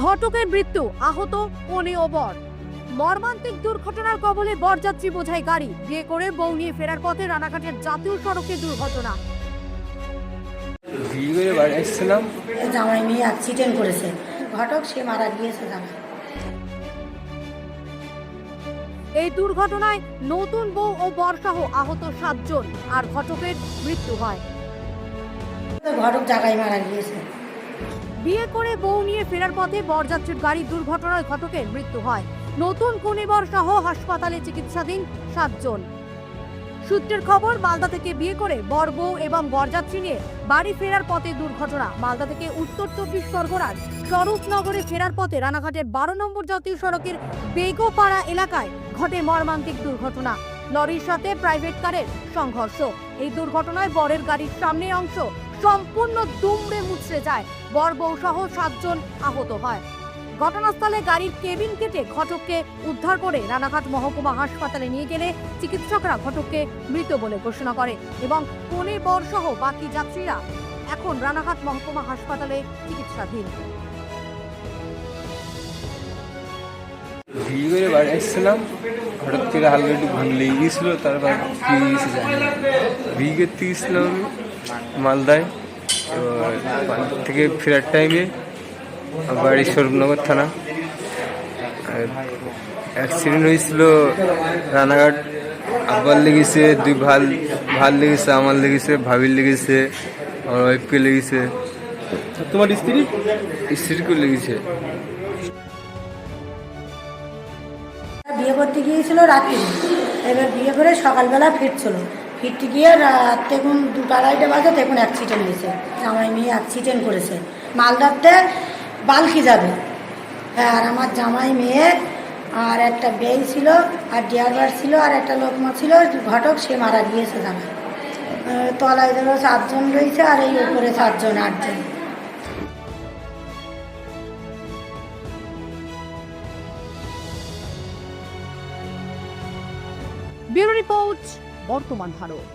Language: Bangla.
ঘটকের মৃত্যু আহত কনে ও বর। মর্মান্তিক দুর্ঘটনার কবলে বরযাত্রী বোঝাই গাড়ি বিয়ে করে বউ নিয়ে ফেরার পথে রানাঘাটের জাতীয় সড়কে দুর্ঘটনা। বিয়ে করে বাড়ি আসছিলাম। জামাই মেয়ে অ্যাক্সিডেন্ট করেছে। ঘটক সে মারা গিয়েছে জামাই। এই দুর্ঘটনায় নতুন বউ ও বরসহ আহত সাতজন আর ঘটকের মৃত্যু হয়। ঘটক জায়গায় মারা গিয়েছে। বিয়ে করে বউ নিয়ে ফেরার পথে বরযাত্রীর গাড়ি দুর্ঘটনায় ঘটকের মৃত্যু হয়। নতুন কনেবর সহ হাসপাতালে চিকিৎসাধীন সাতজন। সূত্রের খবর, মালদা থেকে বিয়ে করে বর, বউ এবং বরযাত্রী নিয়ে বাড়ি ফেরার পথে দুর্ঘটনা। মালদা থেকে উত্তর চব্বিশ পরগনার স্বরূপনগরে ফেরার পথে রানাঘাটের বারো নম্বর জাতীয় সড়কের বেগোপাড়া এলাকায় ঘটে মর্মান্তিক দুর্ঘটনা। লরির সাথে প্রাইভেট কারের সংঘর্ষ। এই দুর্ঘটনায় বরের গাড়ির সামনের অংশ সম্পূর্ণ দুমড়ে মুচড়ে যায়। বর বউ সহ সাতজন আহত হয়। ঘটনাস্থলে গাড়ির কেবিন কেটে ঘটককে উদ্ধার করে রানাঘাট মহকুমা হাসপাতালে নিয়ে গেলে চিকিৎসকরা ঘটককে মৃত বলে ঘোষণা করে এবং কোনে বর সহ বাকি যাত্রীরা এখন রানাঘাট মহকুমা হাসপাতালে চিকিৎসাধীন। বিয়ে করে বাড়ি হঠাৎ করে হালকা একটু ঘুম লেগে গিয়েছিল, তারপর না। করতে গেছিলাম আমি। মালদায় এবার থেকে ফেরার টাইমে বাড়ি স্বরূপনগর থানা। অ্যাক্সিডেন্ট হয়েছিল রানাঘাট আব্বার লেগেছে দুই ভালো ভালো লেগেছে আমার লেগেছে ভাবির লেগেছে আমার ওয়াইফকে লেগেছে। তোমার স্ত্রী? স্ত্রীকে লেগেছে। বিয়ে করতে গিয়েছিল রাত্রি এবার বিয়ে করে সকালবেলা ফিরছিল। ফিরতে গিয়ে তখন দুটো আড়াইটা বাজে তখন অ্যাক্সিডেন্ট হয়েছে জামাই মেয়ে অ্যাক্সিডেন্ট করেছে। মালদাতে বালকি যাবে। হ্যাঁ, আর আমার জামাই মেয়ে আর একটা বেই ছিল আর ডিয়ারবার ছিল আর একটা লোকমা ছিল ঘটক সে মারা গিয়েছে জামাই। তলায় ধরো সাতজন রয়েছে আর এই উপরে সাতজন আটজন। ব্যুরো রিপোর্ট বর্তমান ভারত।